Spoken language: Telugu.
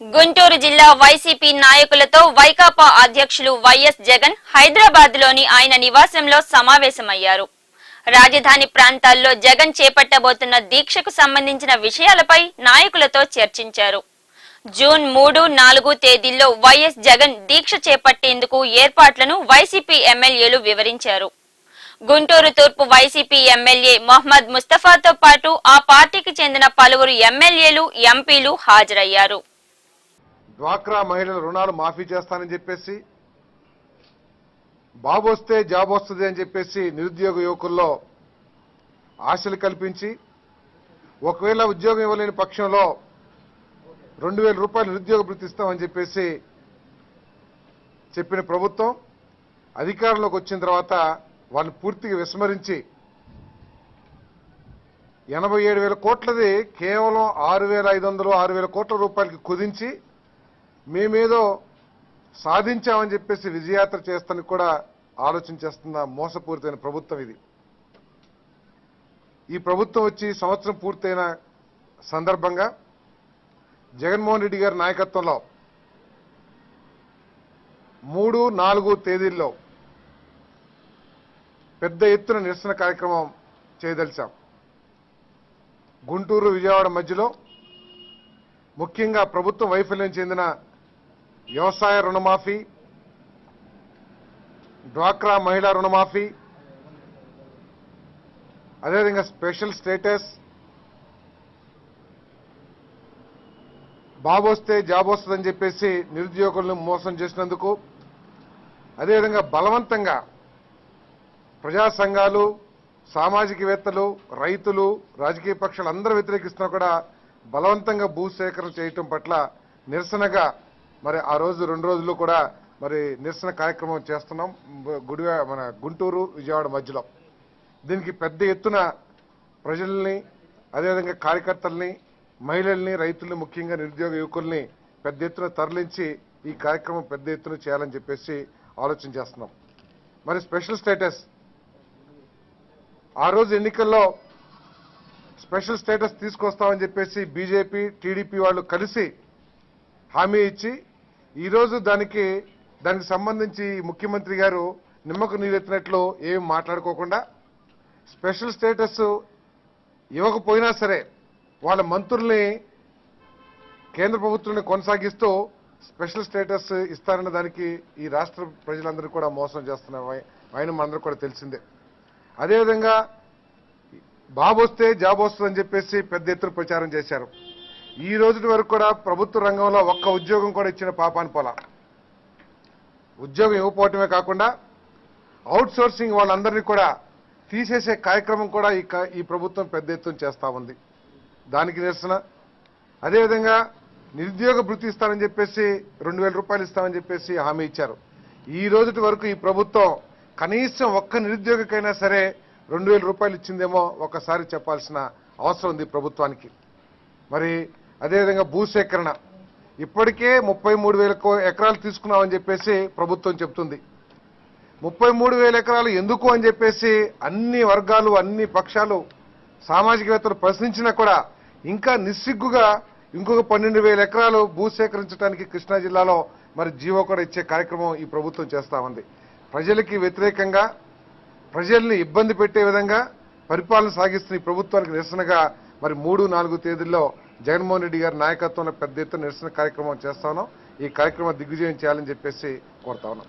గుంటూరు జిల్లా వైసీపీ నాయకులతో వైకాపా అధ్యక్షులు వైఎస్ జగన్ హైదరాబాద్లోని ఆయన నివాసంలో సమావేశమయ్యారు. రాజధాని ప్రాంతాల్లో జగన్ చేపట్టబోతున్న దీక్షకు సంబంధించిన విషయాలపై నాయకులతో చర్చించారు. జూన్ మూడు నాలుగు తేదీల్లో వైఎస్ జగన్ దీక్ష చేపట్టేందుకు ఏర్పాట్లను వైసీపీ ఎమ్మెల్యేలు వివరించారు. గుంటూరు తూర్పు వైసీపీ ఎమ్మెల్యే మొహమ్మద్ ముస్తఫాతో పాటు ఆ పార్టీకి చెందిన పలువురు ఎమ్మెల్యేలు ఎంపీలు హాజరయ్యారు. డ్వాక్రా మహిళల రుణాలు మాఫీ చేస్తానని చెప్పేసి బాబు వస్తే జాబ్ వస్తుంది అని చెప్పేసి నిరుద్యోగ యువకుల్లో ఆశలు కల్పించి ఒకవేళ ఉద్యోగం ఇవ్వలేని పక్షంలో రెండు వేల రూపాయలు నిరుద్యోగ భృతి ఇస్తామని చెప్పేసి చెప్పిన ప్రభుత్వం అధికారంలోకి వచ్చిన తర్వాత వాళ్ళని పూర్తిగా విస్మరించి ఎనభై ఏడు వేల కోట్లది కేవలం ఆరు వేల ఐదు వందలు ఆరు వేల కోట్ల రూపాయలకి కుదించి మేమేదో సాధించామని చెప్పేసి విజయాత్ర చేస్తానికి కూడా ఆలోచించేస్తున్న మోసపూరితమైన ప్రభుత్వం ఇది. ఈ ప్రభుత్వం వచ్చి సంవత్సరం పూర్తయిన సందర్భంగా జగన్మోహన్ రెడ్డి గారి నాయకత్వంలో మూడు నాలుగు తేదీల్లో పెద్ద ఎత్తున నిరసన కార్యక్రమం చేయదలిచాం. గుంటూరు విజయవాడ మధ్యలో ముఖ్యంగా ప్రభుత్వం వైఫల్యం చెందిన వ్యవసాయ రుణమాఫీ డ్వాక్రా మహిళా రుణమాఫీ అదేవిధంగా స్పెషల్ స్టేటస్ బాబు వస్తే జాబ్ వస్తుందని చెప్పేసి నిరుద్యోగులను మోసం చేసినందుకు అదేవిధంగా బలవంతంగా ప్రజా సంఘాలు సామాజికవేత్తలు రైతులు రాజకీయ పక్షాలు అందరూ వ్యతిరేకిస్తున్నా కూడా బలవంతంగా భూసేకరణ చేయటం పట్ల నిరసనగా మరి ఆ రోజు రెండు రోజులు కూడా మరి నిరసన కార్యక్రమం చేస్తున్నాం. గుడి మన గుంటూరు విజయవాడ మధ్యలో. దీనికి పెద్ద ఎత్తున ప్రజల్ని అదేవిధంగా కార్యకర్తల్ని మహిళల్ని రైతుల్ని ముఖ్యంగా నిరుద్యోగ యువకుల్ని పెద్ద ఎత్తున తరలించి ఈ కార్యక్రమం పెద్ద ఎత్తున చేయాలని చెప్పేసి ఆలోచన చేస్తున్నాం. మరి స్పెషల్ స్టేటస్. ఆ రోజు ఎన్నికల్లో స్పెషల్ స్టేటస్ తీసుకొస్తామని చెప్పేసి బీజేపీ టీడీపీ వాళ్ళు కలిసి హామీ ఇచ్చి ఈరోజు దానికి దానికి సంబంధించి ముఖ్యమంత్రి గారు నిమ్మకు నీరెత్తినట్లు ఏమి మాట్లాడుకోకుండా స్పెషల్ స్టేటస్ ఇవ్వకపోయినా సరే వాళ్ళ మంత్రుల్ని కేంద్ర ప్రభుత్వాన్ని కొనసాగిస్తూ స్పెషల్ స్టేటస్ ఇస్తారన్న దానికి ఈ రాష్ట్ర ప్రజలందరూ కూడా మోసం చేస్తున్న ఆయన మనందరూ కూడా తెలిసిందే. అదేవిధంగా బాబు వస్తే జాబ్ వస్తుందని చెప్పేసి పెద్ద ఎత్తున ప్రచారం చేశారు. ఈ రోజు వరకు కూడా ప్రభుత్వ రంగంలో ఒక్క ఉద్యోగం కూడా ఇచ్చిన పాపాని పొలం. ఉద్యోగం ఇవ్వకపోవటమే కాకుండా అవుట్ సోర్సింగ్ వాళ్ళందరినీ కూడా తీసేసే కార్యక్రమం కూడా ఈ క- ఈ ప్రభుత్వం పెద్ద ఎత్తున చేస్తూ ఉంది. దానికి నిరసన. అదేవిధంగా నిరుద్యోగ భృతి ఇస్తానని చెప్పేసి రెండు వేల రూపాయలు ఇస్తామని చెప్పేసి హామీ ఇచ్చారు. ఈ రోజుటి వరకు ఈ ప్రభుత్వం కనీసం ఒక్క నిరుద్యోగికైనా సరే రెండు వేల రూపాయలు ఇచ్చిందేమో ఒకసారి చెప్పాల్సిన అవసరం ఉంది ప్రభుత్వానికి. మరి అదేవిధంగా భూసేకరణ. ఇప్పటికే ముప్పై మూడు వేల కో- ఎకరాలు తీసుకున్నామని చెప్పేసి ప్రభుత్వం చెప్తుంది. ముప్పై మూడు వేల ఎకరాలు ఎందుకు అని చెప్పేసి అన్ని వర్గాలు అన్ని పక్షాలు సామాజికవేత్తలు ప్రశ్నించినా కూడా ఇంకా నిస్సిగ్గుగా ఇంకొక పన్నెండు వేల ఎకరాలు భూసేకరించడానికి కృష్ణా జిల్లాలో మరి జీవో కూడా ఇచ్చే కార్యక్రమం ఈ ప్రభుత్వం చేస్తా ఉంది. ప్రజలకి వ్యతిరేకంగా ప్రజల్ని ఇబ్బంది పెట్టే విధంగా పరిపాలన సాగిస్తున్న ఈ ప్రభుత్వానికి నిరసనగా మరి మూడు నాలుగు తేదీల్లో జగన్మోహన్ రెడ్డి గారి నాయకత్వంలో పెద్ద ఎత్తున నిరసన కార్యక్రమం చేస్తాను ఈ కార్యక్రమం దిగ్విజయం చేయాలని చెప్పేసి కోరుతా ఉన్నాం.